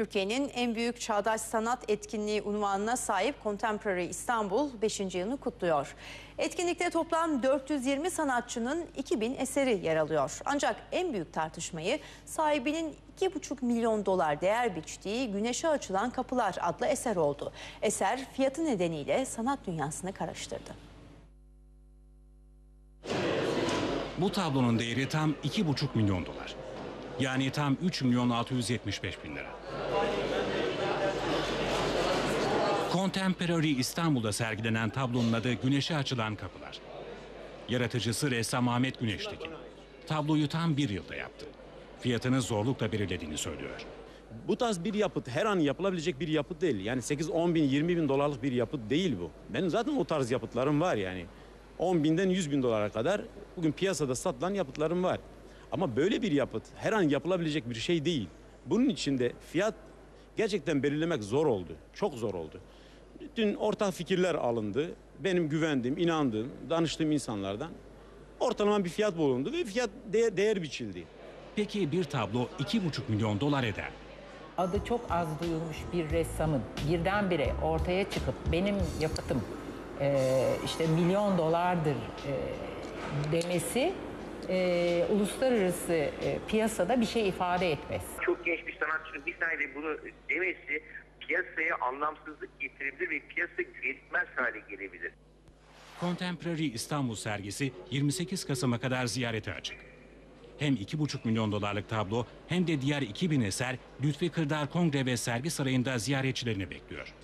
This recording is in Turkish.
Türkiye'nin en büyük çağdaş sanat etkinliği unvanına sahip Contemporary İstanbul 5. yılını kutluyor. Etkinlikte toplam 420 sanatçının 2000 eseri yer alıyor. Ancak en büyük tartışmayı sahibinin 2,5 milyon dolar değer biçtiği Güneşe Açılan Kapılar adlı eser oldu. Eser fiyatı nedeniyle sanat dünyasını karıştırdı. Bu tablonun değeri tam 2,5 milyon dolar. Yani tam 3 milyon 675 bin lira. Contemporary İstanbul'da sergilenen tablonun adı Güneşe Açılan Kapılar. Yaratıcısı ressam Ahmet Güneştekin. Tabloyu tam bir yılda yaptı. Fiyatını zorlukla belirlediğini söylüyor. Bu tarz bir yapıt her an yapılabilecek bir yapıt değil. Yani 8-10 bin 20 bin dolarlık bir yapıt değil bu. Benim zaten o tarz yapıtlarım var yani. 10 binden 100 bin dolara kadar bugün piyasada satılan yapıtlarım var. Ama böyle bir yapıt her an yapılabilecek bir şey değil. Bunun için de fiyat gerçekten belirlemek zor oldu. Çok zor oldu. Dün ortak fikirler alındı. Benim güvendiğim, inandığım, danıştığım insanlardan ortalama bir fiyat bulundu ve fiyat değer, değer biçildi. Peki bir tablo 2,5 milyon dolar eder. adı çok az duyulmuş bir ressamın birdenbire ortaya çıkıp benim yapıtım eee, işte milyon dolardır eee, demesi eee, uluslararası eee, piyasada bir şey ifade etmez. çok genç bir sanatçının bir saniyede bunu demesi piyasaya anlamsızlık getirebilir ve piyasa güvenilmez hale gelebilir. Contemporary İstanbul sergisi 28 Kasım'a kadar ziyarete açık. Hem 2,5 milyon dolarlık tablo hem de diğer 2000 eser Lütfi Kırdar Kongre ve Sergi Sarayı'nda ziyaretçilerini bekliyor.